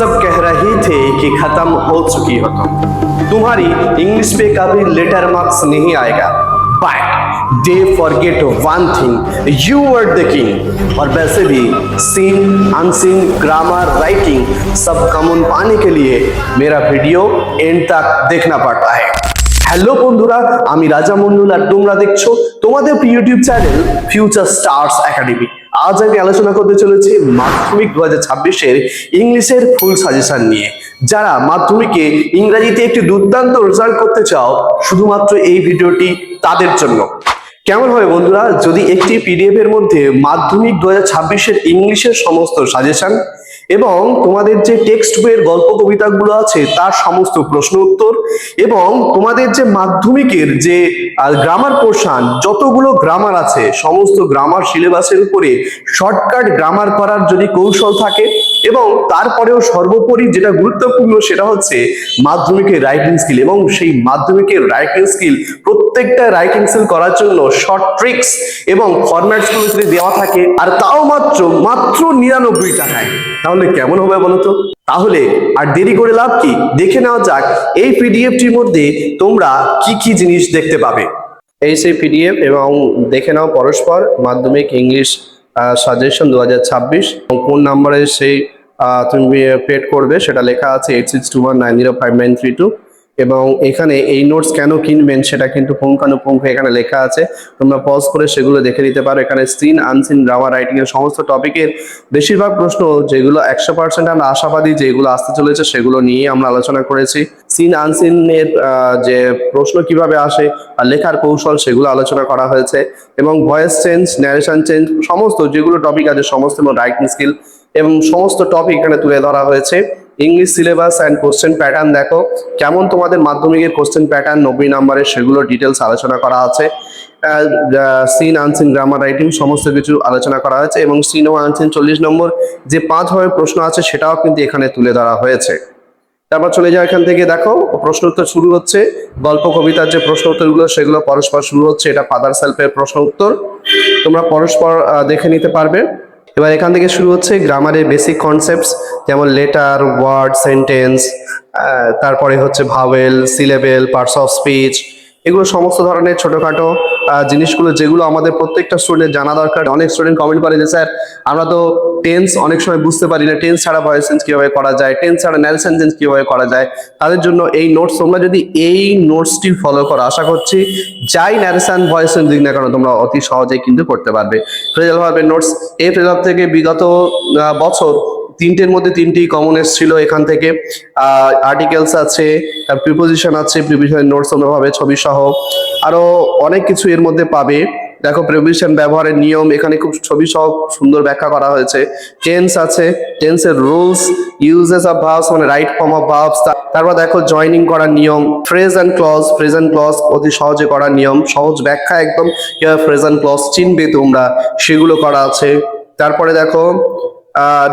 सब कह रहे थे कि खत्म हो चुकी हो तुम। तुम्हारी इंग्लिश पे कभी लेटर मार्क्स नहीं आएगा। But they forget one thing you are the king और वैसे भी सीन अनसीन ग्रामर राइटिंग सब कॉमन पाने के लिए मेरा वीडियो एंड तक देखना पड़ता है। হ্যালো বন্ধুরা, আমি রাজা মন্ডল আর তোমরা দেখছ তোমাদের YouTube channel future stars academy আজ আমি আলোচনা করতে চলেছি মাধ্যমিক দু হাজার ছাব্বিশের ইংলিশের ফুল সাজেশন নিয়ে। যারা মাধ্যমিকে ইংরেজিতে একটি দুর্দান্ত রেজাল্ট করতে চাও, শুধুমাত্র এই ভিডিওটি তাদের জন্য। কেমন হবে বন্ধুরা? যদি একটি পিডিএফ এর মধ্যে মাধ্যমিক দু হাজার ছাব্বিশের ইংলিশের সমস্ত সাজেশন এবং তোমাদের যে টেক্সট বইয়ের গল্প কবিতাগুলো আছে, তার সমস্ত প্রশ্ন উত্তর এবং তোমাদের যে মাধ্যমিকের যে গ্রামার পোর্শান যতগুলো গ্রামার আছে, সমস্ত গ্রামার সিলেবাসের উপরে শর্টকাট গ্রামার করার যদি কৌশল থাকে এবং তারপরেও সর্বোপরি যেটা গুরুত্বপূর্ণ সেটা হচ্ছে মাধ্যমিকের রাইটিং স্কিল এবং সেই মাধ্যমিকের রাইটিং স্কিল প্রত্যেকটা রাইটিং স্কিল করার জন্য শর্ট ট্রিক্স এবং ফরম্যাটসগুলো যদি দেওয়া থাকে, আর তাও মাত্র মাত্র নিরানব্বই টাকায়, তাহলে কেমন হবে বলতো তাহলে আর দেরি করে লাভ কি? দেখে নেওয়া যাক, এই পিডিএফটির মধ্যে তোমরা কি কি জিনিস দেখতে পাবে? এই সেই পিডিএফ এবং দেখে নাও পরস্পর, মাধ্যমিক, ইংলিশ সাজেশন দু হাজার ছাব্বিশ এবং কোন নাম্বারে সেই তুমি পেড করবে সেটা লেখা আছে eight six two one nine zero five nine three two এবং এখানে এই নোটস কেন কিনবেন সেটা কিন্তু পুঙ্খানুপুঙ্খ এখানে লেখা আছে। তোমরা পজ করে সেগুলো দেখে নিতে পারো। এখানে সিন আনসিন গ্রামার রাইটিং এর সমস্ত টপিকের বেশিরভাগ প্রশ্ন যেগুলো একশো পার্সেন্ট আমরা আশাবাদী যেগুলো আসতে চলেছে সেগুলো নিয়ে আমরা আলোচনা করেছি। সিন আনসিন এর আহ, যে প্রশ্ন কীভাবে আসে আর লেখার কৌশল সেগুলো আলোচনা করা হয়েছে এবং ভয়েস চেঞ্জ ন্যারেশন চেঞ্জ সমস্ত যেগুলো টপিক আছে সমস্ত এবং রাইটিং স্কিল এবং সমস্ত টপিক এখানে তুলে ধরা হয়েছে। English syllabus and question pattern দেখো কেমন তোমাদের মাধ্যমিকের কোশ্চেন প্যাটার্ন নব্বই নম্বরের সেগুলো ডিটেলস আলোচনা করা আছে। সিন আনসিন গ্রামার রাইটিং সমস্ত কিছু আলোচনা করা হয়েছে এবং সিন ও আনসিন চল্লিশ নম্বর যে পাঁচ ভাবে প্রশ্ন আছে সেটাও কিন্তু এখানে তুলে ধরা হয়েছে। তারপর চলে যাও এখান থেকে, দেখো প্রশ্ন উত্তর শুরু হচ্ছে। গল্প, কবিতার যে প্রশ্ন উত্তরগুলো সেগুলো পরস্পর শুরু হচ্ছে। এটা ফাদার সেলফের প্রশ্ন উত্তর। তোমরা পরস্পর দেখে নিতে পারবে। এবার এখান থেকে শুরু হচ্ছে গ্রামারের বেসিক কনসেপ্টস যেমন লেটার ওয়ার্ড সেন্টেন্স তারপরে হচ্ছে vowel syllable parts of speech এগুলো সমস্ত ধরনের ছোটখাটো জিনিসগুলো যেগুলো আমাদের প্রত্যেকটা স্টুডেন্ট জানা দরকার। অনেক স্টুডেন্ট কমেন্ট করে যে, স্যার, আমরা তো টেন্স অনেক সময় বুঝতে পারি না। টেন্স ছাড়া ভয়েস সেন্স কীভাবে করা যায়? টেন্স ছাড়া ন্যারেশন সেন্স কীভাবে করা যায়? তাদের জন্য এই নোটস তোমরা যদি এই নোটসটি ফলো করো, আশা করছি যাই ন্যারেশন ভয়েস সেন্স দিক না কেন, তোমরা অতি সহজেই কিন্তু করতে পারবে। ফ্রেজাল ভাবে নোটস এই ফ্রেজাল থেকে বিগত বছর তিনটের মধ্যে তিনটি কমন এসেছিল এখান থেকে। আর্টিকেলস আছে প্রিপোজিশন আছে প্রিপোজিশনের নোটস পাবে ছবি সহ আরও অনেক কিছু এর মধ্যে পাবে। দেখো প্রিপোজিশন ব্যবহারের নিয়ম, এখানে খুব ছবি সহ সুন্দর ব্যাখ্যা করা হয়েছে। টেন্স আছে টেন্সের রুলস ইউজেস অফ ভার্বস মানে রাইট ফর্ম অফ ভার্বস তারপর দেখো জয়নিং করার নিয়ম phrase and clause phrase and clause অতি সহজে করার নিয়ম, সহজ ব্যাখ্যা একদম ফ্রেজ অ্যান্ড ক্লজ চিনবে তোমরা, সেগুলো করা আছে। তারপরে দেখো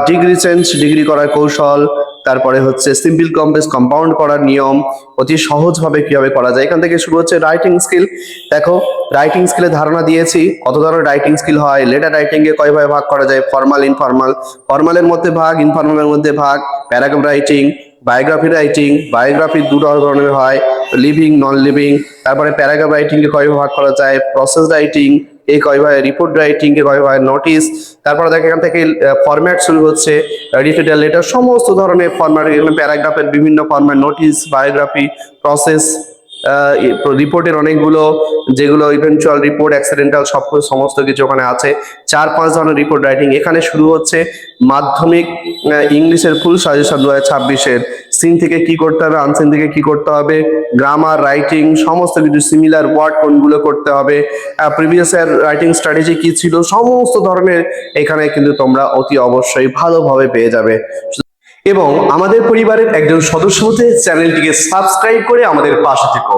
ডিগ্রি চেঞ্জ ডিগ্রি করার কৌশল, তারপরে হচ্ছে সিম্পল কমপ্লেক্স কম্পাউন্ড করার নিয়ম, অতি সহজভাবে কীভাবে করা যায়। এখান থেকে শুরু হচ্ছে রাইটিং স্কিল দেখো রাইটিং স্কিলের ধারণা দিয়েছি, কত ধরনের রাইটিং স্কিল হয় লেটার রাইটিং এ কয়ভাবে ভাগ করা যায় ফর্মাল ইনফর্মাল ফর্মালের মধ্যে ভাগ ইনফর্মালের মধ্যে ভাগ paragraph writing biography writing biography দু ধরনের হয় লিভিং নন লিভিং তারপরে প্যারাগ্রাফ রাইটিং কে কয়ভাবে ভাগ করা যায় প্রসেস রাইটিং এই কয় ভাই রিপোর্ট রাইটিং কয় হয় নোটিস তারপরে দেখে এখান থেকে ফরম্যাট শুরু হচ্ছে রিটেটার লেটার সমস্ত ধরনের ফরম্যাট এখানে প্যারাগ্রাফের বিভিন্ন ফরম্যাট নোটিস বায়োগ্রাফি প্রসেস রিপোর্টের অনেকগুলো, যেগুলো ইভেন্চুয়াল রিপোর্ট অ্যাক্সিডেন্টাল সব সমস্ত কিছু ওখানে আছে। চার, পাঁচ ধরনের রিপোর্ট রাইটিং এখানে শুরু হচ্ছে মাধ্যমিক ইংলিশের ফুল সাজেশন দু হাজার ছাব্বিশের। সিন থেকে কি করতে হবে আনসিন থেকে কি করতে হবে গ্রামার রাইটিং সমস্ত কিছু সিমিলার ওয়ার্ড কোনগুলো করতে হবে। প্রিভিয়াস এর রাইটিং স্ট্র্যাটেজি কি ছিল, সমস্ত ধরনের এখানে কিন্তু তোমরা অতি অবশ্যই ভালোভাবে পেয়ে যাবে। এবং আমাদের পরিবারের একজন সদস্য হতে চ্যানেলটিকে সাবস্ক্রাইব করে আমাদের পাশে থেকো।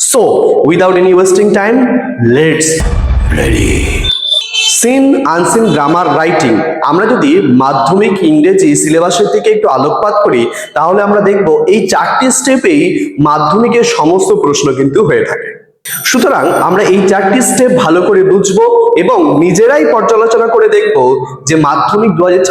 So without any wasting time let's ready seen unseen grammar writing আমরা যদি মাধ্যমিক ইংরেজি সিলেবাসের থেকে একটু আলোকপাত করি, তাহলে আমরা দেখব এই চারটি স্টেপেই মাধ্যমিকের সমস্ত প্রশ্ন কিন্তু হয়ে থাকে। সুতরাং আমরা এই চারটি স্টেপ ভালো করে বুঝব এবং নিজেরাই পর্যালোচনা করে দেখব যে মাধ্যমিক দু হাজার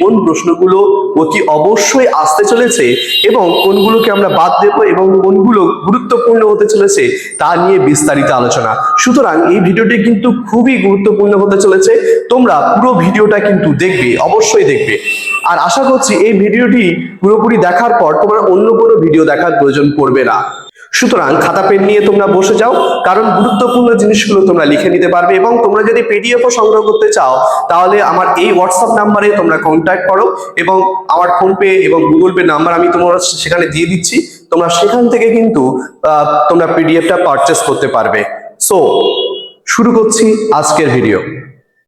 কোন প্রশ্নগুলো অতি অবশ্যই আসতে চলেছে এবং কোনগুলোকে আমরা বাদ দেবো এবং কোনগুলো গুরুত্বপূর্ণ হতে চলেছে তা নিয়ে বিস্তারিত আলোচনা। সুতরাং এই ভিডিওটি কিন্তু খুবই গুরুত্বপূর্ণ হতে চলেছে। তোমরা পুরো ভিডিওটা কিন্তু দেখবে, অবশ্যই দেখবে। আর আশা করছি এই ভিডিওটি পুরোপুরি দেখার পর তোমার অন্য কোনো ভিডিও দেখার প্রয়োজন পড়বে না। সুতরাং খাতা পেন নিয়ে তোমরা বসে যাও, কারণ গুরুত্বপূর্ণ জিনিসগুলো তোমরা লিখে নিতে পারবে এবং তোমরা যদি পিডিএফও সংগ্রহ করতে চাও, তাহলে আমার এই হোয়াটসঅ্যাপ নাম্বারে তোমরা কন্ট্যাক্ট করো এবং আমার ফোনপে এবং গুগল পে নাম্বার আমি তোমরা সেখানে দিয়ে দিচ্ছি। তোমরা সেখান থেকে কিন্তু তোমরা পিডিএফটা পারচেস করতে পারবে। সো শুরু করছি আজকের ভিডিও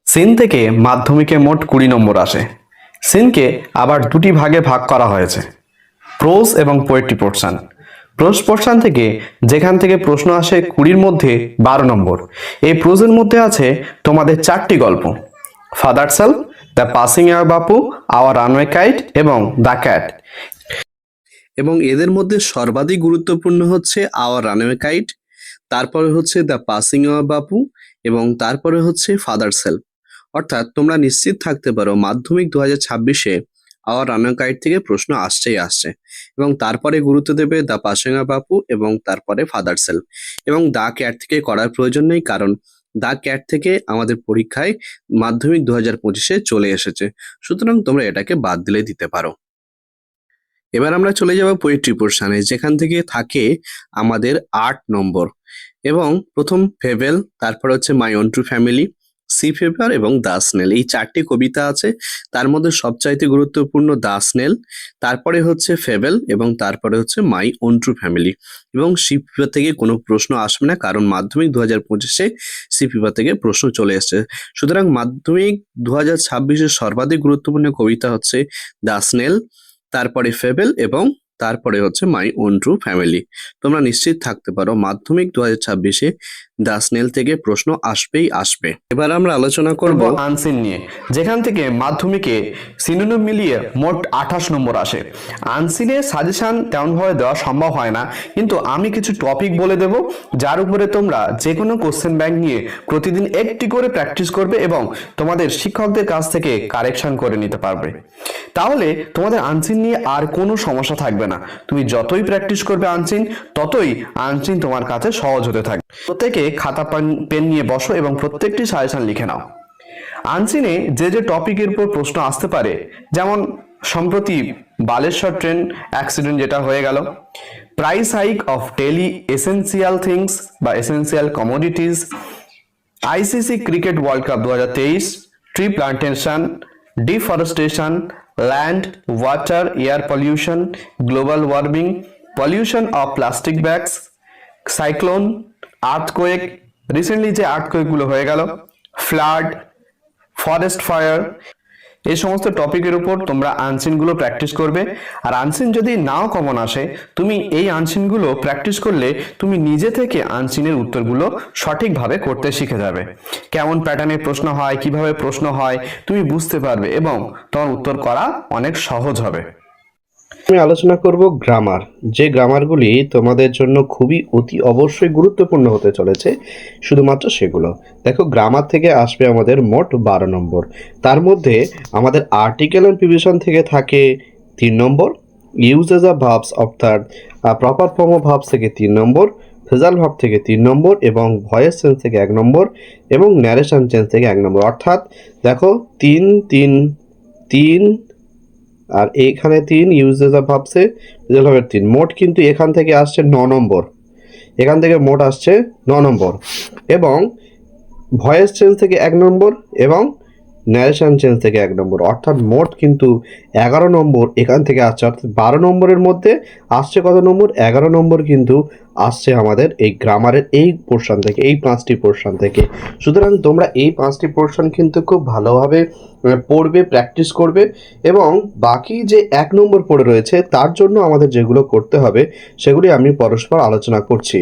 সিন থেকে মাধ্যমিকে মোট কুড়ি নম্বর আসে। সিনকে আবার দুটি ভাগে ভাগ করা হয়েছে। প্রোজ এবং পোয়েট্রি পোর্শন পোর্শন থেকে যেখান থেকে প্রশ্ন আসে কুড়ির মধ্যে বারো নম্বর। এই প্রোজের মধ্যে আছে তোমাদের চারটি গল্প। Father sell, the passing year Bapu, our runaway kite এবং দ্য ক্যাট। এবং এদের মধ্যে সর্বাধিক গুরুত্বপূর্ণ হচ্ছে আওয়ার রানওয়ে কাইট, তারপরে হচ্ছে দ্য পাসিং ইয়ার বাপু এবং তারপরে হচ্ছে ফাদার সেল। অর্থাৎ তোমরা নিশ্চিত থাকতে পারো মাধ্যমিক দু হাজার ছাব্বিশে আওয়ার রানওয়ে গাইড থেকে প্রশ্ন আসছেই আসছে। এবং তারপরে গুরুত্ব দেবে দ্য পাসিংয়া বাপু এবং তারপরে ফাদার সেলফ এবং দা ক্যাট থেকে করার প্রয়োজন নেই কারণ দা ক্যাট থেকে আমাদের পরীক্ষায় মাধ্যমিক দু হাজার পঁচিশে চলে এসেছে। সুতরাং তোমরা এটাকে বাদ দিলে দিতে পারো। এবার আমরা চলে যাব পোয়েট্রি পোর্শনে যেখান থেকে থাকে আমাদের আট নম্বর। এবং প্রথম ফেভেল তারপর হচ্ছে my own true family sea fever এবং দাস নেল। এই চারটি কবিতা আছে। তার মধ্যে সবচাইতে গুরুত্বপূর্ণ দাস নেল, তারপরে হচ্ছে ফেভেল এবং তারপরে হচ্ছে মাই ওন টু ফ্যামিলি। এবং সি ফেভার থেকে কোনো প্রশ্ন আসবে না, কারণ মাধ্যমিক দু হাজার পঁচিশে সি ফেভার থেকে প্রশ্ন চলে এসেছে। সুতরাং মাধ্যমিক দু হাজার ছাব্বিশের সর্বাধিক গুরুত্বপূর্ণ কবিতা হচ্ছে দাস নেল, তারপরে ফেভেল এবং তারপরে হচ্ছে মাই ওন ট্রু ফ্যামিলি। তোমরা নিশ্চিত থাকতে পারো, মাধ্যমিক দু হাজার ছাব্বিশে দ্য স্নেল থেকে প্রশ্ন আসবেই আসবে। এবার আমরা আলোচনা করব আনসিন নিয়ে। যেখান থেকে মাধ্যমিকে সিনোনিম মিলিয়ে মোট আঠাশ নম্বর আসে। আনসিনে সাজেশন তেমনভাবে দেওয়া সম্ভব হয় না, কিন্তু আমি কিছু টপিক বলে দেব, যার উপরে তোমরা যে কোনো কোশ্চেন ব্যাংক নিয়ে প্রতিদিন একটি করে প্র্যাকটিস করবে এবং তোমাদের শিক্ষকদের কাছ থেকে কারেকশন করে নিতে পারবে। তাহলে তোমাদের আনসিন নিয়ে আর কোনো সমস্যা থাকবে না। তুমি যতই প্র্যাকটিস করবে আনসিন, ততই আনসিন তোমার কাছে সহজ হতে থাকবে। প্রত্যেকে খাতা, পেন- নিয়ে বসো এবং প্রত্যেকটি সাজেশন লিখে নাও। আনসিনে যে যে টপিকের উপর প্রশ্ন আসতে পারে, যেমন সম্প্রতি বালেশ্বর ট্রেন অ্যাক্সিডেন্ট যেটা হয়ে গেল, price hike of daily essential things বা essential commodities, ICC cricket world cup দু হাজার তেইশ tree plantation, deforestation, land, water, air pollution, global warming, pollution of plastic bags, cyclone earthquake recently যে আর্থকোয়েকগুলো হয়ে গেল ফ্লাড ফরেস্ট ফায়ার এই সমস্ত টপিকের উপর তোমরা আনসিনগুলো প্র্যাকটিস করবে। আর আনসিন যদি নাও কমন আসে, তুমি এই আনসিনগুলো প্র্যাকটিস করলে তুমি নিজে থেকে আনসিনের উত্তরগুলো সঠিকভাবে করতে শিখে যাবে। কেমন প্যাটার্নের প্রশ্ন হয়, কীভাবে প্রশ্ন হয়, তুমি বুঝতে পারবে এবং তোমার উত্তর করা অনেক সহজ হবে। আমি আলোচনা করব গ্রামার যে গ্রামারগুলি তোমাদের জন্য খুবই অতি অবশ্যই গুরুত্বপূর্ণ হতে চলেছে, শুধুমাত্র সেগুলো। দেখো গ্রামার থেকে আসবে আমাদের মোট বারো নম্বর। তার মধ্যে আমাদের আর্টিকেল অ্যান্ড প্রিভিশন থেকে থাকে তিন নম্বর ইউজেস অফ ভাবস অর্থাৎ প্রপার ফর্ম অফ ভাবস থেকে তিন নম্বর ফেজাল ভাব থেকে তিন নম্বর এবং ভয়েস চেঞ্জ থেকে এক নম্বর এবং ন্যারেশন চেঞ্জ থেকে এক নম্বর। অর্থাৎ, দেখো, তিন তিন তিন আর এইখানে তিন ইউজেস অফ ভাবছে রেজাল্ট তিন। মোট কিন্তু এখান থেকে আসছে ন নম্বর। এখান থেকে মোট আসছে ন নম্বর। এবং ভয়েস চেঞ্জ থেকে এক নম্বর এবং ন্যারেশন চেঞ্জ থেকে এক নম্বর। অর্থাৎ মোট কিন্তু এগারো নম্বর এখান থেকে আসছে। অর্থাৎ বারো নম্বরের মধ্যে আসছে কত নম্বর? এগারো নম্বর কিন্তু আসছে আমাদের এই গ্রামারের এই পোর্শন থেকে, এই পাঁচটি পোর্শন থেকে। সুতরাং তোমরা এই পাঁচটি পোর্শন কিন্তু খুব ভালোভাবে পড়বে প্র্যাকটিস করবে এবং বাকি যে এক নম্বর পড়ে রয়েছে, তার জন্য আমাদের যেগুলো করতে হবে, সেগুলি আমি পরস্পর আলোচনা করছি।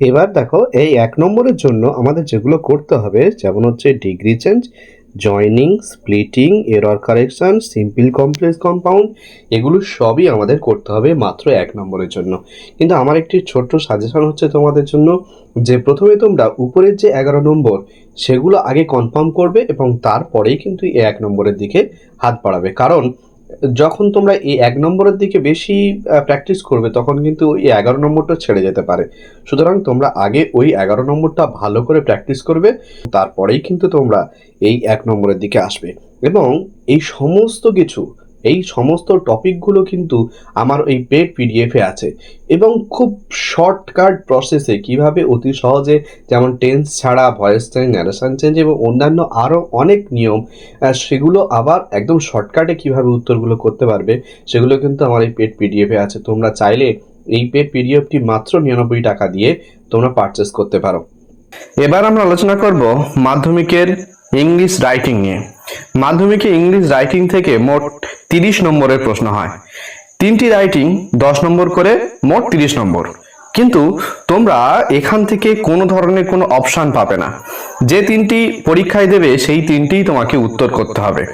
এবার দেখো, এই এক নম্বরের জন্য আমাদের যেগুলো করতে হবে, যেমন হচ্ছে degree change joining splitting error correction simple complex compound এগুলো সবই আমাদের করতে হবে মাত্র এক নম্বরের জন্য। কিন্তু আমার একটি ছোট্ট সাজেশন হচ্ছে তোমাদের জন্য যে প্রথমে তোমরা উপরের যে এগারো নম্বর, সেগুলো আগে কনফার্ম করবে এবং তারপরেই কিন্তু এক নম্বরের দিকে হাত বাড়াবে। কারণ যখন তোমরা এই এক নম্বরের দিকে বেশি প্র্যাকটিস করবে, তখন কিন্তু ওই এগারো নম্বরটা ছেড়ে যেতে পারে। সুতরাং তোমরা আগে ওই এগারো নম্বরটা ভালো করে প্র্যাকটিস করবে, তারপরেই কিন্তু তোমরা এই এক নম্বরের দিকে আসবে। এবং এই সমস্ত কিছু এই সমস্ত টপিকগুলো কিন্তু আমার এই পেড পিডিএফে আছে। এবং খুব শর্টকাট প্রসেসে কীভাবে অতি সহজে যেমন টেন্স ছাড়া ভয়েস চেঞ্জ ন্যারেশন চেঞ্জ এবং অন্যান্য আরও অনেক নিয়ম সেগুলো আবার একদম শর্টকাটে কীভাবে উত্তরগুলো করতে পারবে, সেগুলো কিন্তু আমার এই পেড পিডিএফে আছে। তোমরা চাইলে এই পেড পিডিএফটি মাত্র নিরানব্বই টাকা দিয়ে তোমরা পারচেস করতে পারো। এবার আমরা আলোচনা করব মাধ্যমিকের ইংলিশ রাইটিং নিয়ে। মাধ্যমিকে ইংলিশ রাইটিং থেকে মোট তিরিশ নম্বরের প্রশ্ন হয়। তিনটি রাইটিং দশ নম্বর করে মোট তিরিশ নম্বর। কিন্তু তোমরা এখান থেকে কোনো ধরনের কোনো অপশান পাবে না। যে তিনটি পরীক্ষায় দেবে, সেই তিনটিই তোমাকে উত্তর করতে হবে।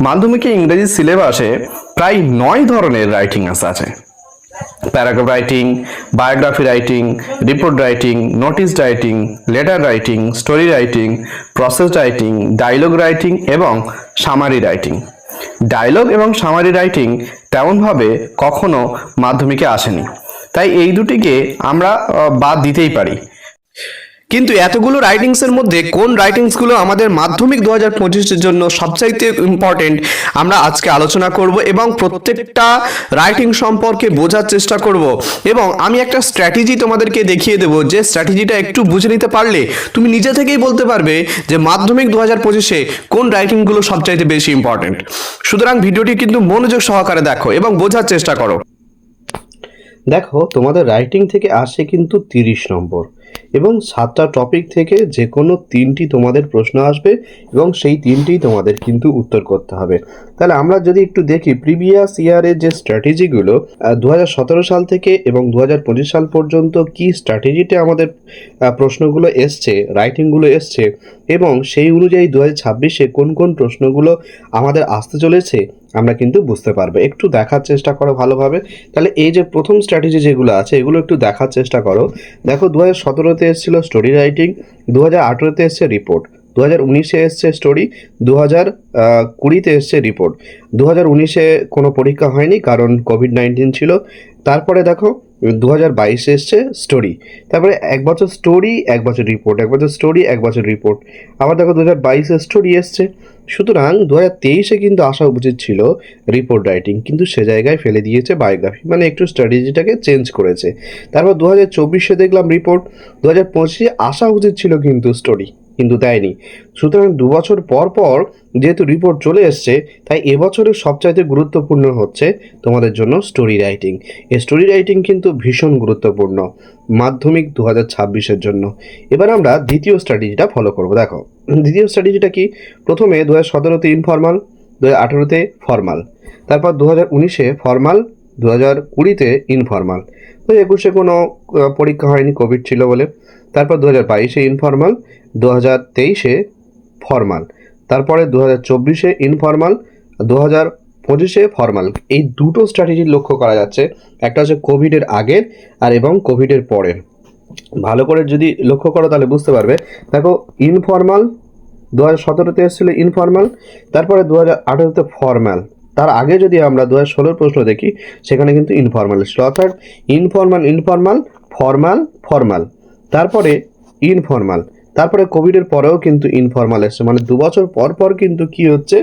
মাধ্যমিকে ইংরেজি সিলেবাসে প্রায় নয় ধরনের রাইটিং আছে। Paragraph writing biography writing report writing notice writing letter writing story writing process writing dialogue writing এবং সামারি রাইটিং ডায়লগ এবং সামারি রাইটিং তেমনভাবে কখনো মাধ্যমিকে আসেনি। তাই এই দুটিকে আমরা বাদ দিতেই পারি। কিন্তু এতগুলো রাইটিংসের মধ্যে কোন রাইটিংসগুলো আমাদের মাধ্যমিক দু হাজার পঁচিশের জন্য সবচাইতে ইম্পর্টেন্ট আমরা আজকে আলোচনা করব এবং প্রত্যেকটা রাইটিং সম্পর্কে বোঝার চেষ্টা করব। এবং আমি একটা স্ট্র্যাটেজি তোমাদেরকে দেখিয়ে দেবো যে স্ট্র্যাটেজিটা একটু বুঝে নিতে পারলে তুমি নিজে থেকেই বলতে পারবে যে মাধ্যমিক দু হাজার পঁচিশে কোন রাইটিংগুলো সবচাইতে বেশি ইম্পর্টেন্ট সুতরাং ভিডিওটি কিন্তু মনোযোগ সহকারে দেখো এবং বোঝার চেষ্টা করো। দেখো, তোমাদের রাইটিং থেকে আসে কিন্তু তিরিশ নম্বর। এবং সাতটা টপিক থেকে যে কোনো তিনটি তোমাদের প্রশ্ন আসবে এবং সেই তিনটি তোমাদের কিন্তু উত্তর করতে হবে। তাহলে আমরা যদি একটু দেখি প্রিভিয়াস ইয়ারের যে স্ট্র্যাটেজিগুলো দু হাজার সতেরো সাল থেকে এবং দু হাজার পঁচিশ সাল পর্যন্ত কি স্ট্র্যাটেজিতে আমাদের প্রশ্নগুলো এসছে রাইটিংগুলো এসছে এবং সেই অনুযায়ী দু হাজার ছাব্বিশে কোন কোন প্রশ্নগুলো আমাদের আসতে চলেছে আমরা কিন্তু বুঝতে পারব। একটু দেখার চেষ্টা করো ভালোভাবে। তাহলে এই যে প্রথম স্ট্র্যাটেজি যেগুলো আছে, এগুলো একটু দেখার চেষ্টা করো। দেখো দু হাজার সতেরোতে এসেছিল স্টোরি রাইটিং দু হাজার আঠেরোতে এসছে রিপোর্ট দু হাজার উনিশে এসছে স্টোরি দু হাজার কুড়িতে এসছে রিপোর্ট দু হাজার উনিশে কোনো পরীক্ষা হয়নি কারণ কোভিড নাইন্টিন ছিল। তারপরে দেখো দু হাজার বাইশে এসছে স্টোরি তারপরে এক বছর স্টোরি এক বছর রিপোর্ট এক বছর স্টোরি এক বছর রিপোর্ট আবার দেখো দু হাজার বাইশে স্টোরি এসছে। সুতরাং দু হাজার তেইশে কিন্তু আসা উচিত ছিল রিপোর্ট রাইটিং কিন্তু সে জায়গায় ফেলে দিয়েছে বায়োগ্রাফি মানে একটু স্ট্র্যাটেজিটাকে চেঞ্জ করেছে। তারপর দু হাজার চব্বিশে দেখলাম রিপোর্ট দু হাজার পঁচিশে আসা উচিত ছিল কিন্তু স্টোরি কিন্তু দেয়নি। সুতরাং দু বছর পর পর যেহেতু রিপোর্ট চলে এসছে, তাই এবছরের সবচাইতে গুরুত্বপূর্ণ হচ্ছে তোমাদের জন্য স্টোরি রাইটিং এই স্টোরি রাইটিং কিন্তু ভীষণ গুরুত্বপূর্ণ, মাধ্যমিক দু হাজার ছাব্বিশের জন্য। এবার আমরা দ্বিতীয় স্ট্র্যাটেজিটা ফলো করব। দেখো, দ্বিতীয় স্ট্র্যাটেজিটা কি? প্রথমে দু হাজার সতেরোতে ইনফর্মাল দু হাজার আঠেরোতে ফর্মাল তারপর দু হাজার উনিশে ফর্মাল দু হাজার কুড়িতে ইনফর্মাল তো একুশে কোনো পরীক্ষা হয়নি কোভিড ছিল বলে। তারপর দু হাজার বাইশে ইনফর্মাল দু হাজার তেইশে ফর্মাল তারপরে দু হাজার চব্বিশে ইনফর্মাল দু হাজার পঁচিশে ফর্মাল এই দুটো স্ট্র্যাটেজি লক্ষ্য করা যাচ্ছে। একটা হচ্ছে কোভিডের আগের আর এবং কোভিডের পরের ভালো করে যদি লক্ষ্য করো তাহলে বুঝতে পারবে। দেখো ইনফর্মাল দু হাজার সতেরোতে এসেছিল ইনফর্মাল তারপরে দু হাজার আঠেরোতে ফর্মাল তার আগে যদি আমরা দু হাজার প্রশ্ন দেখি, সেখানে কিন্তু ইনফর্মাল ছিল অর্থাৎ ইনফর্মাল ইনফর্মাল ফর্মাল ফর্মাল তারপরে ইনফর্মাল তারপরে কোভিডের পরেও কিন্তু ইনফর্মাল এসছে। মানে দু বছর পর পর কিন্তু কি হচ্ছে?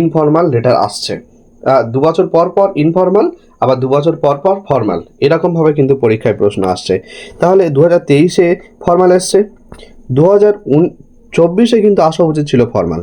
ইনফর্মাল লেটার আসছে। দু বছর পর পর ইনফর্মাল আবার দু বছর পর পর ফর্মাল এরকমভাবে কিন্তু পরীক্ষায় প্রশ্ন আসছে। তাহলে দু হাজার তেইশে ফর্মাল এসছে। দু হাজার চব্বিশে কিন্তু আসা উচিত ছিল ফর্মাল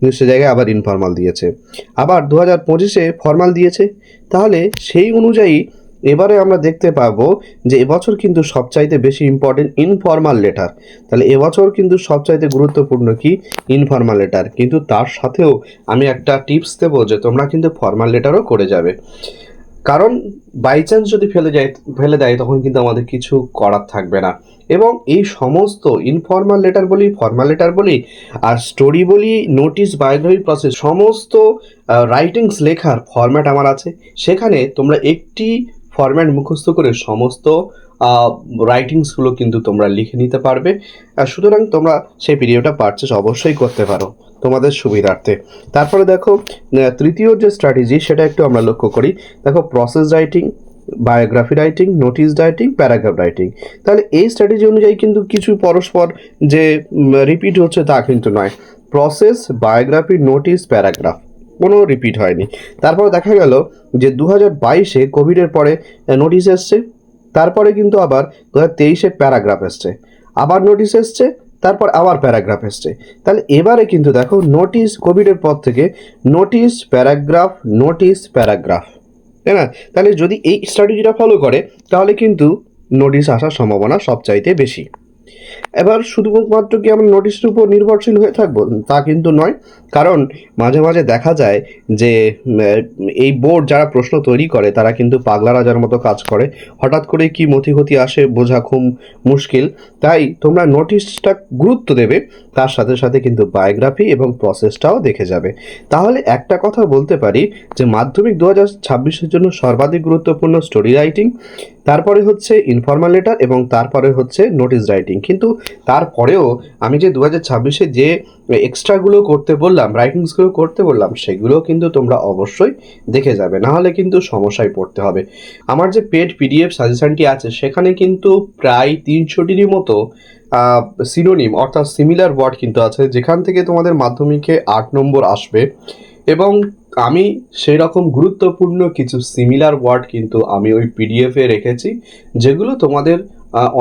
কিন্তু সে জায়গায় আবার ইনফর্মাল দিয়েছে। আবার দু হাজার পঁচিশে ফর্মাল দিয়েছে। তাহলে সেই অনুযায়ী এবারে আমরা দেখতে পাবো যে এবছর কিন্তু সবচাইতে বেশি ইম্পর্টেন্ট ইনফর্মাল লেটার তাহলে এবছর কিন্তু সবচাইতে গুরুত্বপূর্ণ কি? ইনফর্মাল লেটার কিন্তু তার সাথেও আমি একটা টিপস দেবো যে তোমরা কিন্তু ফর্মাল লেটারও করে যাবে। কারণ বাই চান্স যদি ফেলে যায়, ফেলে দেয়, তখন কিন্তু আমাদের কিছু করার থাকবে না। এবং এই সমস্ত ইনফর্মাল লেটার বলি ফর্মাল লেটার বলি, আর স্টোরি বলি নোটিশ বায়োগ্রাফি প্রসেস সমস্ত রাইটিংস লেখার ফরম্যাট আমার আছে। সেখানে তোমরা একটি ফরম্যাট মুখস্থ করে সমস্ত রাইটিংসগুলো কিন্তু তোমরা লিখে নিতে পারবে। সুতরাং তোমরা সেই পিডিএফটা পারচেস অবশ্যই করতে পারো। তোমাদের সুবিধার্থে। তারপরে দেখো তৃতীয় যে স্ট্র্যাটেজি সেটা একটু আমরা লক্ষ্য করি। দেখো process writing biography writing notice writing paragraph writing তাহলে এই স্ট্র্যাটেজি অনুযায়ী কিন্তু কিছু পরস্পর যে রিপিট হচ্ছে তা কিন্তু নয়। প্রসেস বায়োগ্রাফি নোটিস প্যারাগ্রাফ কোনো রিপিট হয়নি। তারপর দেখা গেল যে দু হাজার বাইশে কোভিডের পরে নোটিশ এসছে। তারপরে কিন্তু আবার দু হাজার তেইশে প্যারাগ্রাফ এসছে। আবার নোটিশ এসছে। তারপর আবার প্যারাগ্রাফ এসছে। তাহলে এবারে কিন্তু দেখো নোটিশ কোভিডের পর থেকে নোটিশ প্যারাগ্রাফ নোটিস প্যারাগ্রাফ। তাই না? তাহলে যদি এই স্ট্র্যাটেজিটা ফলো করে, তাহলে কিন্তু নোটিশ আসার সম্ভাবনা সবচাইতে বেশি। এবার শুধুমাত্র কি আমরা নোটিশের উপর নির্ভরশীল হয়ে থাকব? তা কিন্তু নয়, কারণ মাঝে মাঝে দেখা যায় যে এই বোর্ড যারা প্রশ্ন তৈরি করে, তারা কিন্তু পাগলা রাজার মতো কাজ করে। হঠাৎ করে কি মতিগতি আসে বোঝা খুব মুশকিল। তাই তোমরা নোটিশটা গুরুত্ব দেবে, তার সাথে সাথে কিন্তু বায়োগ্রাফি এবং প্রসেসটাও দেখে যাবে। তাহলে একটা কথা বলতে পারি যে, মাধ্যমিক দু হাজার ছাব্বিশের জন্য সর্বাধিক গুরুত্বপূর্ণ স্টোরি রাইটিং তারপরে হচ্ছে ইনফর্মাল লেটার এবং তারপরে হচ্ছে নোটিশ রাইটিং কিন্তু তারপরেও আমি যে দু হাজার ছাব্বিশে যে এক্সট্রাগুলো করতে বললাম রাইটিংসগুলো করতে বললাম, সেগুলো কিন্তু তোমরা অবশ্যই দেখে যাবে। না হলে কিন্তু সমস্যায় পড়তে হবে। আমার যে পেড পিডিএফ সাজেশনটি আছে, সেখানে কিন্তু প্রায় তিনশোটিরই মতো সিনোনিম অর্থাৎ সিমিলার ওয়ার্ড কিন্তু আছে, যেখান থেকে তোমাদের মাধ্যমিকে আট নম্বর আসবে। এবং আমি সেই রকম গুরুত্বপূর্ণ কিছু সিমিলার ওয়ার্ড কিন্তু আমি ওই পিডিএফে রেখেছি, যেগুলো তোমাদের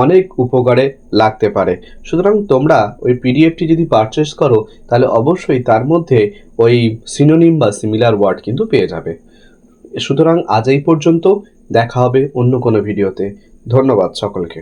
অনেক উপকারে লাগতে পারে। সুতরাং তোমরা ওই পিডিএফটি যদি পারচেস করো, তাহলে অবশ্যই তার মধ্যে ওই সিনোনিম বা সিমিলার ওয়ার্ড কিন্তু পেয়ে যাবে। সুতরাং আজ এই পর্যন্ত, দেখা হবে অন্য কোনো ভিডিওতে ধন্যবাদ সকলকে।